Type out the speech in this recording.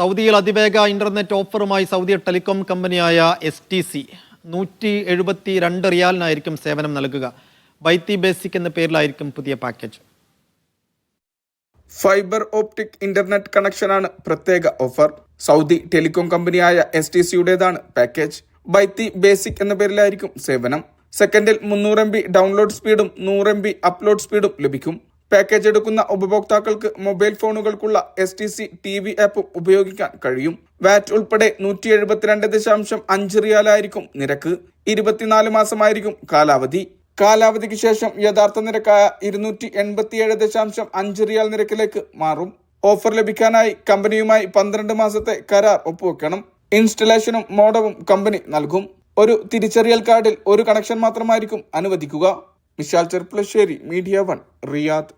സൗദിയിൽ അതിവേഗ ഇന്റർനെറ്റ് ഓഫറുമായി സൗദി ടെലികോം കമ്പനിയായ എസ് ടി സി നൂറ്റി എഴുപത്തി രണ്ട് റിയാലിനായിരിക്കും സേവനം നൽകുക. ബൈത്തി ബേസിക് എന്ന പേരിലായിരിക്കും പുതിയ പാക്കേജ്. ഫൈബർ ഓപ്റ്റിക് ഇന്റർനെറ്റ് കണക്ഷനാണ് പ്രത്യേക ഓഫർ. സൗദി ടെലികോം കമ്പനിയായ എസ് ടി സിയുടേതാണ് പാക്കേജ്. ബൈത്തി ബേസിക് എന്ന പേരിലായിരിക്കും സേവനം. സെക്കൻഡിൽ മുന്നൂറ് എം ബി ഡൗൺലോഡ് സ്പീഡും നൂറ് എം ബി അപ്ലോഡ് സ്പീഡും ലഭിക്കും. പാക്കേജ് എടുക്കുന്ന ഉപഭോക്താക്കൾക്ക് mobile ഫോണുകൾക്കുള്ള S T C T V ആപ്പും ഉപയോഗിക്കാൻ കഴിയും. വാറ്റ് ഉൾപ്പെടെ നൂറ്റി എഴുപത്തിരണ്ട് ദശാംശം അഞ്ച് റിയാലായിരിക്കും നിരക്ക്. ഇരുപത്തിനാല് മാസമായിരിക്കും കാലാവധി. കാലാവധിക്ക് ശേഷം യഥാർത്ഥ നിരക്കായ ഇരുന്നൂറ്റി എൺപത്തിയേഴ് ദശാംശം അഞ്ച് റിയാൽ നിരക്കിലേക്ക് മാറും. ഓഫർ ലഭിക്കാനായി കമ്പനിയുമായി പന്ത്രണ്ട് മാസത്തെ കരാർ ഒപ്പുവെക്കണം. ഇൻസ്റ്റലേഷനും മോഡവും കമ്പനി നൽകും. ഒരു തിരിച്ചറിയൽ കാർഡിൽ ഒരു കണക്ഷൻ മാത്രമായിരിക്കും അനുവദിക്കുക. Vishal Cherpulassery media one Riyadh.